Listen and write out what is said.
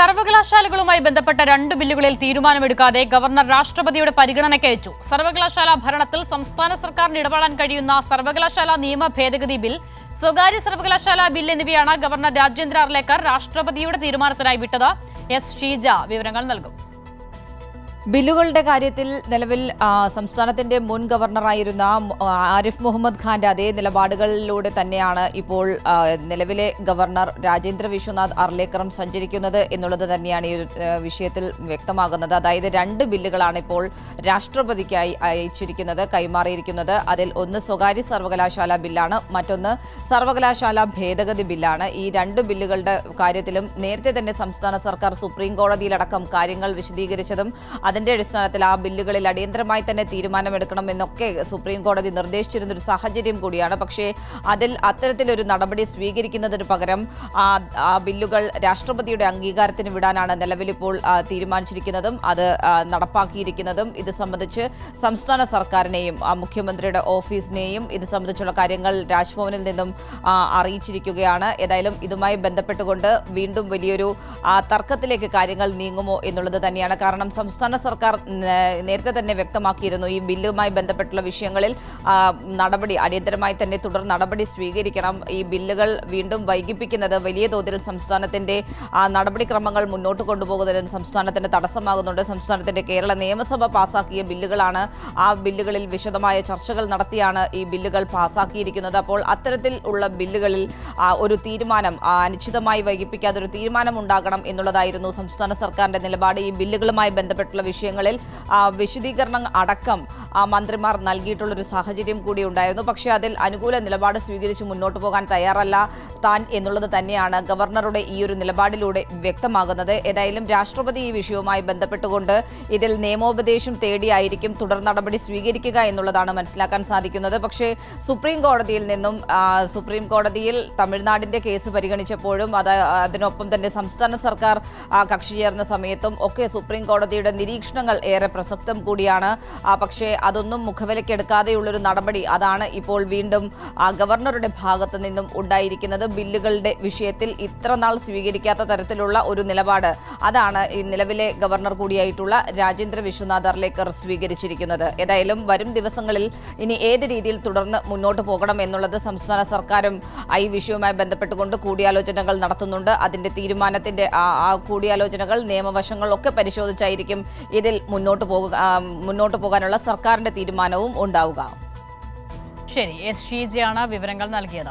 സർവകലാശാലകളുമായി ബന്ധപ്പെട്ട രണ്ട് ബില്ലുകളിൽ തീരുമാനമെടുക്കാതെ ഗവർണർ രാഷ്ട്രപതിയുടെ പരിഗണനയ്ക്ക് അയച്ചു. സർവകലാശാല ഭരണത്തിൽ സംസ്ഥാന സർക്കാരിന് ഇടപെടാൻ കഴിയുന്ന സർവകലാശാല നിയമ ഭേദഗതി ബിൽ സ്വകാര്യ സർവകലാശാല ബിൽ എന്നിവയാണ് ഗവർണർ രാജേന്ദ്ര അർലേക്കർ രാഷ്ട്രപതിയുടെ തീരുമാനത്തിനായി വിട്ടത്. എസ്. ഷീജ വിവരങ്ങൾ നൽകും. ബില്ലുകളുടെ കാര്യത്തിൽ നിലവിൽ സംസ്ഥാനത്തിന്റെ മുൻ ഗവർണറായിരുന്ന ആരിഫ് മുഹമ്മദ് ഖാന്റെ അതേ നിലപാടുകളിലൂടെ തന്നെയാണ് ഇപ്പോൾ നിലവിലെ ഗവർണർ രാജേന്ദ്ര വിശ്വനാഥ് അർലേക്കറും സഞ്ചരിക്കുന്നത് എന്നുള്ളത് തന്നെയാണ് ഈ വിഷയത്തിൽ വ്യക്തമാകുന്നത്. അതായത് രണ്ട് ബില്ലുകളാണ് ഇപ്പോൾ രാഷ്ട്രപതിക്കായി അയച്ചിരിക്കുന്നത് കൈമാറിയിരിക്കുന്നത്. അതിൽ ഒന്ന് സ്വകാര്യ സർവകലാശാല ബില്ലാണ് മറ്റൊന്ന് സർവകലാശാല ഭേദഗതി ബില്ലാണ്. ഈ രണ്ട് ബില്ലുകളുടെ കാര്യത്തിലും നേരത്തെ തന്നെ സംസ്ഥാന സർക്കാർ സുപ്രീം കോടതിയിലടക്കം കാര്യങ്ങൾ വിശദീകരിച്ചതും അതിന്റെ അടിസ്ഥാനത്തിൽ ആ ബില്ലുകളിൽ അടിയന്തരമായി തന്നെ തീരുമാനമെടുക്കണം എന്നൊക്കെ സുപ്രീം കോടതി നിർദ്ദേശിച്ചിരുന്ന ഒരു സാഹചര്യം കൂടിയാണ്. പക്ഷേ അതിൽ അത്തരത്തിലൊരു നടപടി സ്വീകരിക്കുന്നതിന് പകരം ആ ബില്ലുകൾ രാഷ്ട്രപതിയുടെ അംഗീകാരത്തിന് വിടാനാണ് നിലവിലിപ്പോൾ തീരുമാനിച്ചിരിക്കുന്നതും അത് നടപ്പാക്കിയിരിക്കുന്നതും. ഇത് സംബന്ധിച്ച് സംസ്ഥാന സർക്കാരിനെയും മുഖ്യമന്ത്രിയുടെ ഓഫീസിനെയും ഇത് സംബന്ധിച്ചുള്ള കാര്യങ്ങൾ രാജ്ഭവനിൽ നിന്നും അറിയിച്ചിരിക്കുകയാണ്. ഏതായാലും ഇതുമായി ബന്ധപ്പെട്ടുകൊണ്ട് വീണ്ടും വലിയൊരു തർക്കത്തിലേക്ക് കാര്യങ്ങൾ നീങ്ങുമോ എന്നുള്ളത് തന്നെയാണ്. കാരണം സംസ്ഥാന സർക്കാർ നേരത്തെ തന്നെ വ്യക്തമാക്കിയിരുന്നു ഈ ബില്ലുമായി ബന്ധപ്പെട്ടുള്ള വിഷയങ്ങളിൽ നടപടി അടിയന്തരമായി തന്നെ തുടർ നടപടി സ്വീകരിക്കണം. ഈ ബില്ലുകൾ വീണ്ടും വൈകിപ്പിക്കുന്നത് വലിയ തോതിൽ സംസ്ഥാനത്തിന്റെ നടപടിക്രമങ്ങൾ മുന്നോട്ട് കൊണ്ടുപോകുന്നതിന് സംസ്ഥാനത്തിന് തടസ്സമാകുന്നുണ്ട്. സംസ്ഥാനത്തിന്റെ കേരള നിയമസഭ പാസാക്കിയ ബില്ലുകളാണ് ആ ബില്ലുകളിൽ വിശദമായ ചർച്ചകൾ നടത്തിയാണ് ഈ ബില്ലുകൾ പാസാക്കിയിരിക്കുന്നത്. അപ്പോൾ അത്തരത്തിൽ ഉള്ള ബില്ലുകളിൽ ഒരു തീരുമാനം അനിശ്ചിതമായി വൈകിപ്പിക്കാതെ ഒരു തീരുമാനം ഉണ്ടാകണം എന്നുള്ളതായിരുന്നു സംസ്ഥാന സർക്കാരിന്റെ നിലപാട്. ഈ ബില്ലുകളുമായി ബന്ധപ്പെട്ടുള്ള വിഷയങ്ങളിൽ വിശദീകരണം അടക്കം മന്ത്രിമാർ നൽകിയിട്ടുള്ളൊരു സാഹചര്യം കൂടി ഉണ്ടായിരുന്നു. പക്ഷേ അതിൽ അനുകൂല നിലപാട് സ്വീകരിച്ച് മുന്നോട്ട് പോകാൻ തയ്യാറല്ല താൻ എന്നുള്ളത് തന്നെയാണ് ഗവർണറുടെ ഈ ഒരു നിലപാടിലൂടെ വ്യക്തമാകുന്നത്. ഏതായാലും രാഷ്ട്രപതി ഈ വിഷയവുമായി ബന്ധപ്പെട്ടുകൊണ്ട് ഇതിൽ നിയമോപദേശം തേടിയായിരിക്കും തുടർ നടപടി സ്വീകരിക്കുക എന്നുള്ളതാണ് മനസ്സിലാക്കാൻ സാധിക്കുന്നത്. പക്ഷേ സുപ്രീം കോടതിയിൽ നിന്നും സുപ്രീം കോടതിയിൽ തമിഴ്നാടിന്റെ കേസ് പരിഗണിച്ചപ്പോഴും അത് അതിനൊപ്പം തന്നെ സംസ്ഥാന സർക്കാർ കക്ഷി ചേർന്ന സമയത്തും ഒക്കെ സുപ്രീം കോടതിയുടെ നിരീക്ഷണങ്ങൾ ഏറെ പ്രസക്തം കൂടിയാണ്. പക്ഷേ അതൊന്നും മുഖവിലക്കെടുക്കാതെയുള്ളൊരു നടപടി അതാണ് ഇപ്പോൾ വീണ്ടും ഗവർണറുടെ ഭാഗത്ത് നിന്നും ഉണ്ടായിരിക്കുന്നത്. ബില്ലുകളുടെ വിഷയത്തിൽ ഇത്ര നാൾ സ്വീകരിക്കാത്ത തരത്തിലുള്ള ഒരു നിലപാട് അതാണ് ഈ നിലവിലെ ഗവർണർ കൂടിയായിട്ടുള്ള രാജേന്ദ്ര വിശ്വനാഥ് അർലേക്കർ സ്വീകരിച്ചിരിക്കുന്നത്. ഏതായാലും വരും ദിവസങ്ങളിൽ ഇനി ഏത് രീതിയിൽ തുടർന്ന് മുന്നോട്ട് പോകണം എന്നുള്ളത് സംസ്ഥാന സർക്കാരും ഈ വിഷയവുമായി ബന്ധപ്പെട്ടുകൊണ്ട് കൂടിയാലോചനകൾ നടത്തുന്നുണ്ട്. അതിന്റെ തീരുമാനത്തിന്റെ ആ കൂടിയാലോചനകൾ നിയമവശങ്ങളൊക്കെ പരിശോധിച്ചായിരിക്കും ഇതിൽ മുന്നോട്ട് പോകുക മുന്നോട്ട് പോകാനുള്ള സർക്കാരിന്റെ തീരുമാനവും ഉണ്ടാവുക. ശരി എസ് ഷീജയാണ് വിവരങ്ങൾ നൽകിയത്.